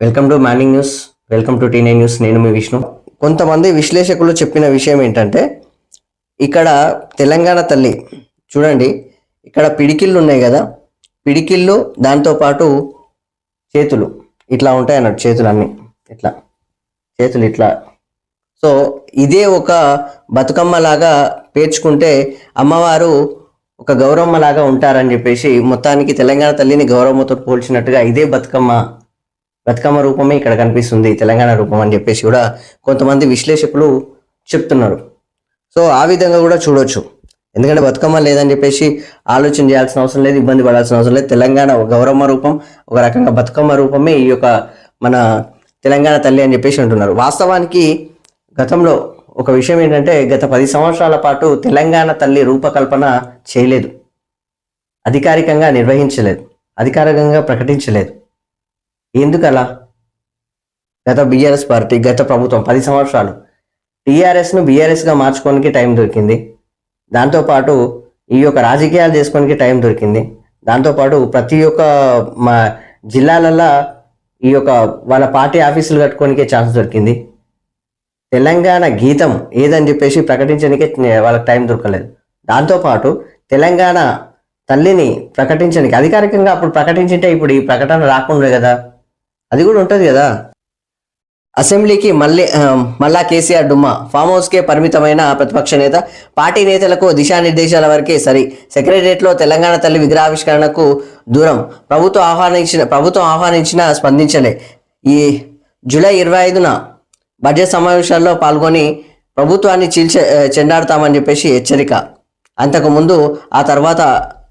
Welcome to morning news welcome to టీనే news నేను మీ విష్ణు. కొంతమంది విశ్లేషకులు చెప్పిన విషయం ఏంటంటే ఇక్కడ తెలంగాణ తల్లి చూడండి ఇక్కడ పిడికిళ్ళు ఉన్నాయి కదా. పిడికిళ్ళు దాంతోపాటు చేతులు. ఇట్లా ఉంటాయి అన్నట్టు చేతులు అన్నీ ఇట్లా. చేతులు ఇట్లా. సో ఇదే ఒక బతుకమ్మ లాగా పేర్చుకుంటే అమ్మవారు ఒక గౌరమ్మలాగా ఉంటారని చెప్పేసి మొత్తానికి తెలంగాణ తల్లిని గౌరమ్మతో పోల్చినట్టుగా ఇదే బతుకమ్మ బతుకమ్మ రూపమే ఇక్కడ కనిపిస్తుంది తెలంగాణ రూపం అని చెప్పేసి కూడా కొంతమంది విశ్లేషకులు చెప్తున్నారు. సో ఆ విధంగా కూడా చూడొచ్చు. ఎందుకంటే బతుకమ్మ లేదని చెప్పేసి ఆలోచన చేయాల్సిన అవసరం లేదు ఇబ్బంది పడాల్సిన అవసరం లేదు. తెలంగాణ గౌరవ గౌరమ్మ రూపం ఒక రకంగా బతుకమ్మ రూపమే ఈ యొక్క మన తెలంగాణ తల్లి అని చెప్పేసి అంటున్నారు. వాస్తవానికి గతంలో ఒక విషయం ఏంటంటే గత పది సంవత్సరాల పాటు తెలంగాణ తల్లి రూపకల్పన చేయలేదు. అధికారికంగా నిర్వహించలేదు. అధికారికంగా ప్రకటించలేదు. ఎందుకలా? గత బీఆర్ఎస్ పార్టీ గత ప్రభుత్వం పది సంవత్సరాలు టీఆర్ఎస్ను బీఆర్ఎస్గా మార్చుకోనికి టైం దొరికింది. దాంతోపాటు ఈ యొక్క రాజకీయాలు చేసుకోనికి టైం దొరికింది. దాంతోపాటు ప్రతి ఒక్క మా జిల్లాలల్లో ఈ యొక్క వాళ్ళ పార్టీ ఆఫీసులు కట్టుకోనికే ఛాన్స్ దొరికింది. తెలంగాణ గీతం ఏదని చెప్పేసి ప్రకటించడానికే వాళ్ళకి టైం దొరకలేదు. దాంతోపాటు తెలంగాణ తల్లిని ప్రకటించడానికి అధికారికంగా అప్పుడు ప్రకటించింటే ఇప్పుడు ఈ ప్రకటన రాకుండా కదా. అది కూడా ఉంటుంది కదా. అసెంబ్లీకి మళ్ళీ మళ్ళా కేసీఆర్ డుమ్మా. ఫామ్ హౌస్కే పరిమితమైన ప్రతిపక్ష నేత పార్టీ నేతలకు దిశానిర్దేశాల వరకే సరి. సెక్రటరియట్లో తెలంగాణ తల్లి విగ్రహావిష్కరణకు దూరం. ప్రభుత్వం ఆహ్వానించిన ప్రభుత్వం ఆహ్వానించిన స్పందించలే. ఈ జూలై ఇరవై ఐదున బడ్జెట్ సమావేశాల్లో పాల్గొని ప్రభుత్వాన్ని చీల్చే చెండాడతామని చెండాడుతామని చెప్పేసి హెచ్చరిక. అంతకుముందు ఆ తర్వాత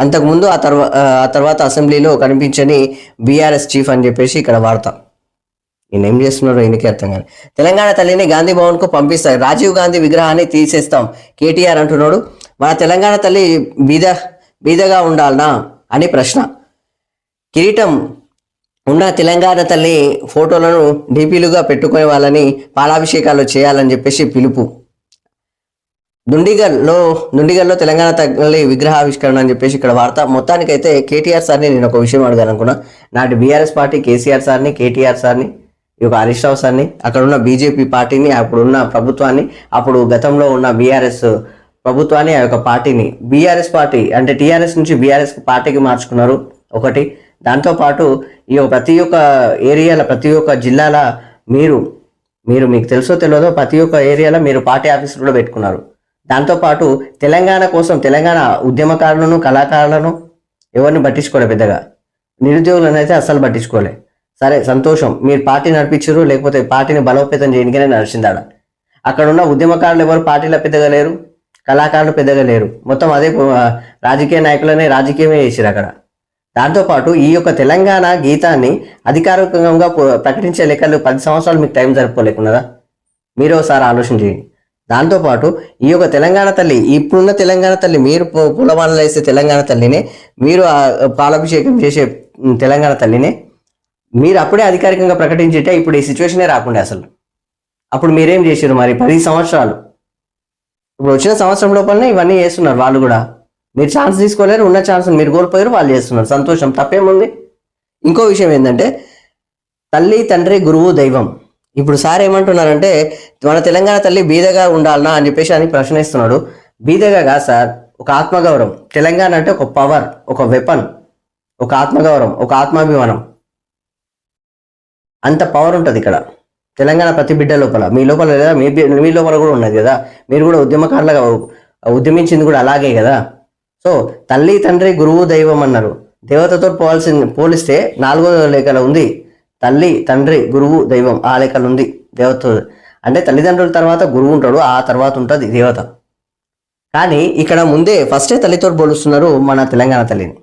అంతకుముందు ఆ తర్వా ఆ తర్వాత అసెంబ్లీలో కనిపించని బీఆర్ఎస్ చీఫ్ అని చెప్పేసి ఇక్కడ వార్త. ఈయన ఏం చేస్తున్నారో ఈయనకే అర్థం కానీ తెలంగాణ తల్లిని గాంధీ భవన్కు పంపిస్తారు రాజీవ్ గాంధీ విగ్రహాన్ని తీసేస్తాం. కేటీఆర్ అంటున్నాడు. మన తెలంగాణ తల్లి బీద బీదగా ఉండాలనా అని ప్రశ్న. కిరీటం ఉన్న తెలంగాణ తల్లి ఫోటోలను డీపీలుగా పెట్టుకునే వాళ్ళని పాలాభిషేకాలు చేయాలని చెప్పేసి పిలుపు. దుండిగల్లో దుండిగల్లో తెలంగాణ తల్లి విగ్రహావిష్కరణ అని చెప్పేసి ఇక్కడ వార్త. మొత్తానికైతే కేటీఆర్ సార్ని నేను ఒక విషయం అడగాలనుకున్నా. నాటి బీఆర్ఎస్ పార్టీ కేసీఆర్ సార్ని కేటీఆర్ సార్ని ఈ యొక్క హరీష్ రావు సార్ని అక్కడ ఉన్న బీజేపీ పార్టీని అప్పుడున్న ప్రభుత్వాన్ని అప్పుడు గతంలో ఉన్న బీఆర్ఎస్ ప్రభుత్వాన్ని ఆ యొక్క పార్టీని బీఆర్ఎస్ పార్టీ అంటే టీఆర్ఎస్ నుంచి బీఆర్ఎస్ పార్టీకి మార్చుకున్నారు ఒకటి. దాంతోపాటు ఈ ప్రతి ఒక్క ఏరియాల ప్రతి ఒక్క జిల్లాల మీరు మీరు మీకు తెలుసో తెలియదో ప్రతి ఒక్క ఏరియాలో మీరు పార్టీ ఆఫీసులు కూడా పెట్టుకున్నారు. దాంతోపాటు తెలంగాణ కోసం తెలంగాణ ఉద్యమకారులను కళాకారులను ఎవరిని పట్టించుకోలే పెద్దగా. నిరుద్యోగులను అయితే అస్సలు పట్టించుకోలే. సరే సంతోషం. మీరు పార్టీ నడిపించరు లేకపోతే పార్టీని బలోపేతం చేయడానికనే నడిచిందాడ. అక్కడ ఉన్న ఉద్యమకారులు ఎవరు? పార్టీలో పెద్దగా లేరు కళాకారులు పెద్దగా లేరు. మొత్తం అదే రాజకీయ నాయకులనే రాజకీయమే చేసారు అక్కడ. దాంతోపాటు ఈ యొక్క తెలంగాణ గీతాన్ని అధికారికంగా ప్రకటించే లెక్కలు పది సంవత్సరాలు మీకు టైం జరుపుకోలేకున్నదా మీరు ఒకసారి ఆలోచన చేయండి. దాంతోపాటు ఈ యొక్క తెలంగాణ తల్లి ఇప్పుడున్న తెలంగాణ తల్లి మీరు పూలమాలలు వేసే తెలంగాణ తల్లినే మీరు పాలాభిషేకం చేసే తెలంగాణ తల్లినే మీరు అప్పుడే అధికారికంగా ప్రకటించేటే ఇప్పుడు ఈ సిచ్యువేషనే రాకుండా అసలు. అప్పుడు మీరేం చేసారు మరి? పది సంవత్సరాలు. ఇప్పుడు వచ్చిన సంవత్సరం లోపలనే ఇవన్నీ చేస్తున్నారు వాళ్ళు కూడా. మీరు ఛాన్స్ తీసుకోలేరు ఉన్న ఛాన్స్ మీరు కోల్పోయారు వాళ్ళు చేస్తున్నారు. సంతోషం తప్పేముంది? ఇంకో విషయం ఏంటంటే తల్లి తండ్రి గురువు దైవం. ఇప్పుడు సార్ ఏమంటున్నారంటే మన తెలంగాణ తల్లి బీదగా ఉండాలనా అని చెప్పేసి అని ప్రశ్నిస్తున్నాడు. బీదగా కాదు సార్ ఒక ఆత్మగౌరవం. తెలంగాణ అంటే ఒక పవర్ ఒక వెపన్ ఒక ఆత్మగౌరవం ఒక ఆత్మాభిమానం. అంత పవర్ ఉంటుంది ఇక్కడ. తెలంగాణ ప్రతి బిడ్డ లోపల. మీ లోపల లేదా మీ మీ లోపల కూడా ఉన్నది కదా. మీరు కూడా ఉద్యమకారులుగా ఉద్యమించింది కూడా అలాగే కదా. సో తల్లి తండ్రి గురువు దైవం అన్నారు. దేవతతో పోవాల్సింది పోలిస్తే నాలుగో లేఖలో ఉంది. తల్లి తండ్రి గురువు దైవం ఆ లెక్కలు ఉంది దేవత. అంటే తల్లిదండ్రుల తర్వాత గురువు ఉంటాడు ఆ తర్వాత ఉంటుంది దేవత. కానీ ఇక్కడ ముందే ఫస్టే తల్లితో పోలుస్తున్నారు మన తెలంగాణ తల్లిని.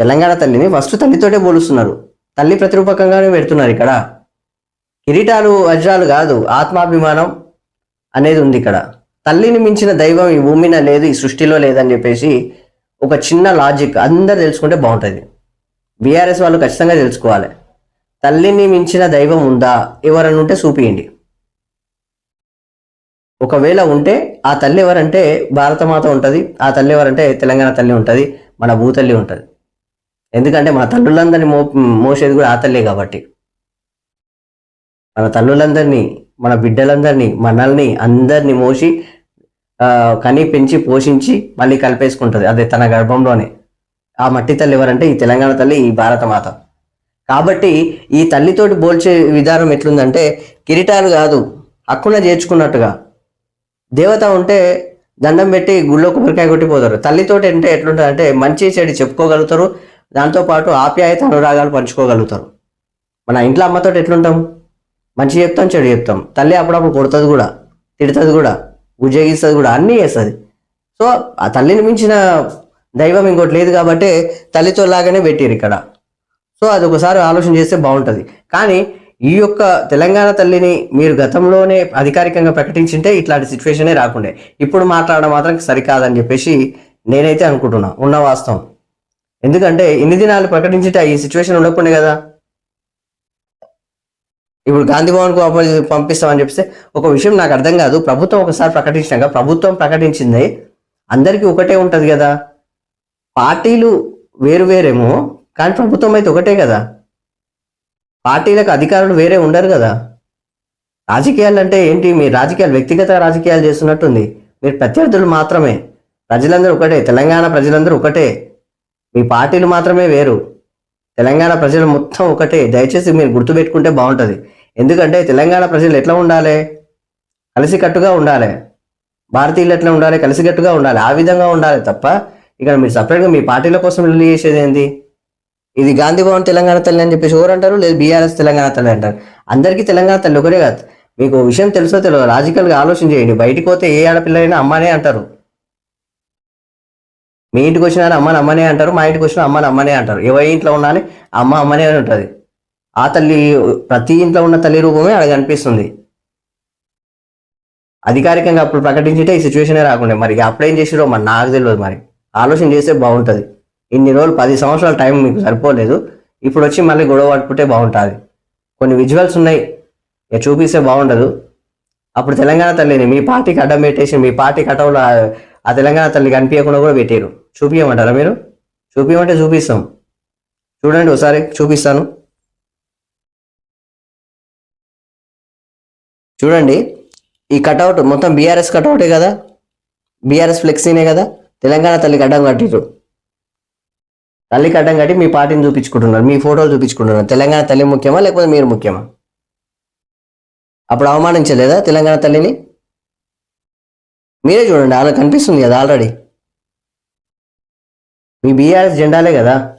తెలంగాణ తల్లిని ఫస్ట్ తల్లితోటే పోలుస్తున్నారు. తల్లి ప్రతిరూపకంగానే పెడుతున్నారు ఇక్కడ. కిరీటాలు వజ్రాలు కాదు ఆత్మాభిమానం అనేది ఉంది ఇక్కడ. తల్లిని మించిన దైవం ఈ భూమిన లేదు ఈ సృష్టిలో లేదని చెప్పేసి ఒక చిన్న లాజిక్ అందరు తెలుసుకుంటే బాగుంటుంది. బీఆర్ఎస్ వాళ్ళు ఖచ్చితంగా తెలుసుకోవాలి. తల్లిని మించిన దైవం ఉందా? ఎవరన్నా ఉంటే చూపియండి. ఒకవేళ ఉంటే ఆ తల్లి ఎవరంటే భారతమాత ఉంటుంది ఆ తల్లి ఎవరంటే తెలంగాణ తల్లి ఉంటుంది మన భూతల్లి ఉంటుంది. ఎందుకంటే మన తల్లులందరినీ మో మోసేది కూడా ఆ తల్లే కాబట్టి. మన తల్లులందరినీ మన బిడ్డలందరినీ మనల్ని అందరినీ మోసి ఆ, కని పెంచి పోషించి మళ్ళీ కలిపేసుకుంటుంది. అదే తన గర్భంలోనే. ఆ మట్టి తల్లి ఎవరంటే ఈ తెలంగాణ తల్లి ఈ భారత మాత కాబట్టి ఈ తల్లితోటి పోల్చే విధానం ఎట్లుందంటే కిరీటాలు కాదు హక్కున చేర్చుకున్నట్టుగా. దేవత ఉంటే దండం పెట్టి గుళ్ళో కొబ్బరికాయ కొట్టిపోతారు. తల్లితోటి అంటే ఎట్లుంటుంది అంటే మంచి చెడు చెప్పుకోగలుగుతారు దాంతోపాటు ఆప్యాయత అనురాగాలు పంచుకోగలుగుతారు. మన ఇంట్లో అమ్మతోటి ఎట్లుంటాం? మంచి చెప్తాం చెడు చెప్తాం. తల్లి అప్పుడప్పుడు కొడుతుంది కూడా తిడుతుంది కూడా ఉద్యోగిస్తుంది కూడా అన్నీ చేస్తుంది. సో ఆ తల్లిని మించిన దైవం ఇంకోటి లేదు కాబట్టి తల్లితో లాగానే పెట్టారు ఇక్కడ. సో అది ఒకసారి ఆలోచన చేస్తే బాగుంటుంది. కానీ ఈ యొక్క తెలంగాణ తల్లిని మీరు గతంలోనే అధికారికంగా ప్రకటించింటే ఇట్లాంటి సిచ్యువేషనే రాకుండే. ఇప్పుడు మాట్లాడడం మాత్రం సరికాదని చెప్పేసి నేనైతే అనుకుంటున్నా. ఉన్న వాస్తవం. ఎందుకంటే ఇన్ని దినాలు ప్రకటించితే ఈ సిచ్యువేషన్ ఉండకుండే కదా. ఇప్పుడు గాంధీ భవన్కు పంపిస్తామని చెప్పేసి ఒక విషయం నాకు అర్థం కాదు. ప్రభుత్వం ఒకసారి ప్రకటించినాక ప్రభుత్వం ప్రకటించింది అందరికీ ఒకటే ఉంటుంది కదా. పార్టీలు వేరు వేరేమో కానీ ప్రభుత్వం అయితే ఒకటే కదా. పార్టీలకు అధికారులు వేరే ఉండరు కదా. రాజకీయాలు అంటే ఏంటి? మీ రాజకీయాలు వ్యక్తిగత రాజకీయాలు చేస్తున్నట్టుంది. మీరు ప్రత్యర్థులు మాత్రమే. ప్రజలందరూ ఒకటే. తెలంగాణ ప్రజలందరూ ఒకటే. మీ పార్టీలు మాత్రమే వేరు. తెలంగాణ ప్రజలు మొత్తం ఒకటే. దయచేసి మీరు గుర్తుపెట్టుకుంటే బాగుంటుంది. ఎందుకంటే తెలంగాణ ప్రజలు ఎట్లా ఉండాలి? కలిసికట్టుగా ఉండాలి. భారతీయులు ఎట్లా ఉండాలి? కలిసికట్టుగా ఉండాలి. ఆ విధంగా ఉండాలి తప్ప ఇక్కడ మీరు సపరేట్గా మీ పార్టీల కోసం రిలీజ్ చేసేది ఏంది? ఇది గాంధీ భవన్ తెలంగాణ తల్లి అని చెప్పేసి ఎవరు అంటారు? లేదు బీఆర్ఎస్ తెలంగాణ తల్లి అంటారు. అందరికీ తెలంగాణ తల్లి ఒకరే కాదు. మీకు విషయం తెలుసో తెలియదు లాజికల్గా ఆలోచన చేయండి. బయటికి పోతే ఏ ఆడపిల్ల అయినా అమ్మనే అంటారు. మీ ఇంటికి వచ్చిన అమ్మని అమ్మనే అంటారు. మా ఇంటికి వచ్చిన అమ్మని అమ్మనే అంటారు. ఎవరి ఇంట్లో ఉన్నా అమ్మ అమ్మనే అని ఉంటుంది. ఆ తల్లి ప్రతి ఇంట్లో ఉన్న తల్లి రూపమే అక్కడ కనిపిస్తుంది. అధికారికంగా అప్పుడు ప్రకటించితే ఈ సిచ్యువేషనే రాకుండా. మరి అప్పుడేం చేసిరో మరి నాకు తెలియదు మరి. ఆలోచన చేస్తే బాగుంటుంది. ఇన్ని రోజులు పది సంవత్సరాల టైం మీకు సరిపోలేదు. ఇప్పుడు వచ్చి మళ్ళీ గొడవ పట్టుకుంటే బాగుంటుంది. కొన్ని విజువల్స్ ఉన్నాయి. ఇక చూపిస్తే బాగుండదు. అప్పుడు తెలంగాణ తల్లిని మీ పార్టీకి అడ్డం పెట్టేసి మీ పార్టీ కటౌలు ఆ తెలంగాణ తల్లి కనిపించకుండా కూడా పెట్టారు చూపించమంటారా మీరు? చూపించమంటే చూపిస్తాం. చూడండి ఒకసారి చూపిస్తాను. చూడండి. ఈ కటౌట్ మొత్తం బీఆర్ఎస్ కటౌటే కదా? బీఆర్ఎస్ ఫ్లెక్సీనే కదా? తెలంగాణ తల్లికి అడ్డం కట్టిరు తల్లికి అడ్డం కట్టి మీ పార్టీని చూపించుకుంటున్నారు మీ ఫోటోలు చూపించుకుంటున్నారు. తెలంగాణ తల్లి ముఖ్యమా లేకపోతే మీరు ముఖ్యమా? అప్పుడు అవమానించలేదా తెలంగాణ తల్లిని? మీరే చూడండి అలా కనిపిస్తుంది కదా ఆల్రెడీ. మీ బీఆర్ఎస్ జెండాలే కదా.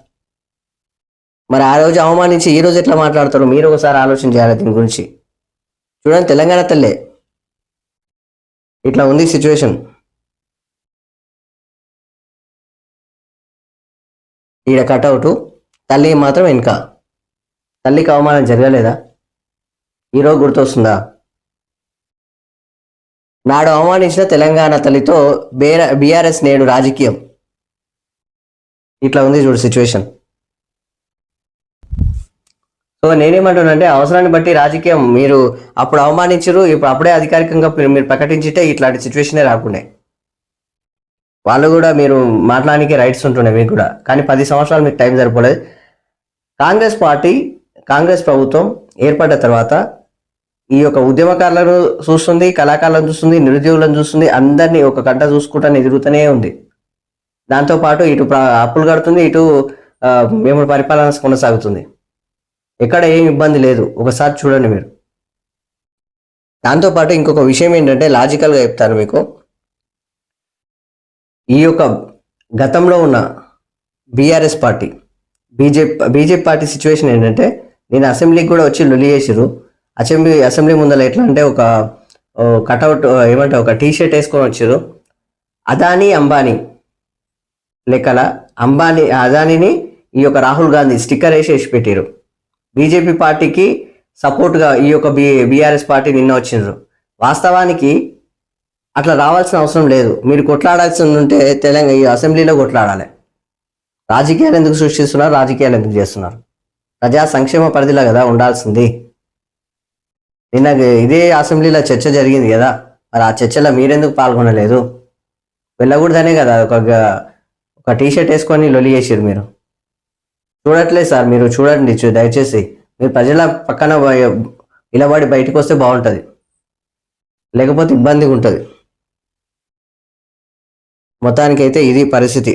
మరి ఆ రోజు అవమానించి ఈ రోజు ఎట్లా మాట్లాడతారు? మీరు ఒకసారి ఆలోచన చేయాలి దీని గురించి. చూడండి తెలంగాణ తల్లే. ఇట్లా ఉంది సిచ్యువేషన్ ఈడ కట్అవుట్ తల్లి మాత్రం వెనుక. తల్లికి అవమానం జరగలేదా? ఈరోజు గుర్తొస్తుందా? నాడు అవమానించిన తెలంగాణ తల్లితో బేర బీఆర్ఎస్ నేడు రాజకీయం. ఇట్లా ఉంది చూడు సిచ్యువేషన్ సో నేనేమంటున్నానంటే అవసరాన్ని బట్టి రాజకీయం మీరు అప్పుడు అవమానించరు ఇప్పుడు అప్పుడే అధికారికంగా మీరు మీరు ప్రకటించితే ఇట్లాంటి సిచ్యువేషనే రాకుండే. వాళ్ళు కూడా మీరు మాట్లాడడానికి రైట్స్ ఉంటుండే మీకు కూడా. కానీ పది సంవత్సరాలు మీకు టైం సరిపోలేదు. కాంగ్రెస్ పార్టీ కాంగ్రెస్ ప్రభుత్వం ఏర్పడ్డ తర్వాత ఈ యొక్క ఉద్యమకారులను చూస్తుంది కళాకారులను చూస్తుంది నిరుద్యోగులను చూస్తుంది అందరినీ ఒక గంట చూసుకుంటాను ఎదుగుతూనే ఉంది. దాంతోపాటు ఇటు అప్పులు కడుతుంది ఇటు మేము పరిపాలన కొనసాగుతుంది. ఎక్కడ ఏం ఇబ్బంది లేదు. ఒకసారి చూడండి మీరు. దాంతోపాటు ఇంకొక విషయం ఏంటంటే లాజికల్గా చెప్తాను మీకు. ఈ యొక్క గతంలో ఉన్న BRS party BJP BJP party situation ఏంటంటే నేను అసెంబ్లీకి కూడా వచ్చి లొలి చేసిరు అసెంబ్లీ అసెంబ్లీ ముందర ఎట్లా అంటే ఒక కటౌట్ ఏమంటే ఒక టీ షర్ట్ వేసుకొని వచ్చారు అదానీ అంబానీ లెక్కల అంబానీ అదానీని ఈ యొక్క రాహుల్ గాంధీ స్టిక్కర్ వేసి వేసి పెట్టారు బీజేపీ పార్టీకి సపోర్ట్గా ఈ యొక్క బి బీఆర్ఎస్ పార్టీ నిన్న వచ్చిండ్రు. వాస్తవానికి అట్లా రావాల్సిన అవసరం లేదు. మీరు కొట్లాడాల్సి ఉంటే తెలంగాణ ఈ అసెంబ్లీలో కొట్లాడాలి. రాజకీయాలు ఎందుకు సృష్టిస్తున్నారు? రాజకీయాలు ఎందుకు చేస్తున్నారు? ప్రజా సంక్షేమ పరిధిలో కదా ఉండాల్సింది. నిన్న ఇదే అసెంబ్లీలో చర్చ జరిగింది కదా. మరి ఆ చర్చలో మీరెందుకు పాల్గొనలేదు? వెళ్ళకూడదనే కదా. ఒక ఒక టీ షర్ట్ వేసుకొని లొలి చేసారు మీరు. చూడట్లేదు సార్ మీరు చూడండి దయచేసి. మీరు ప్రజల పక్కన నిలబడి బయటకు వస్తే బాగుంటుంది. లేకపోతే ఇబ్బందిగా ఉంటుంది మొత్తానికైతే ఇది పరిస్థితి.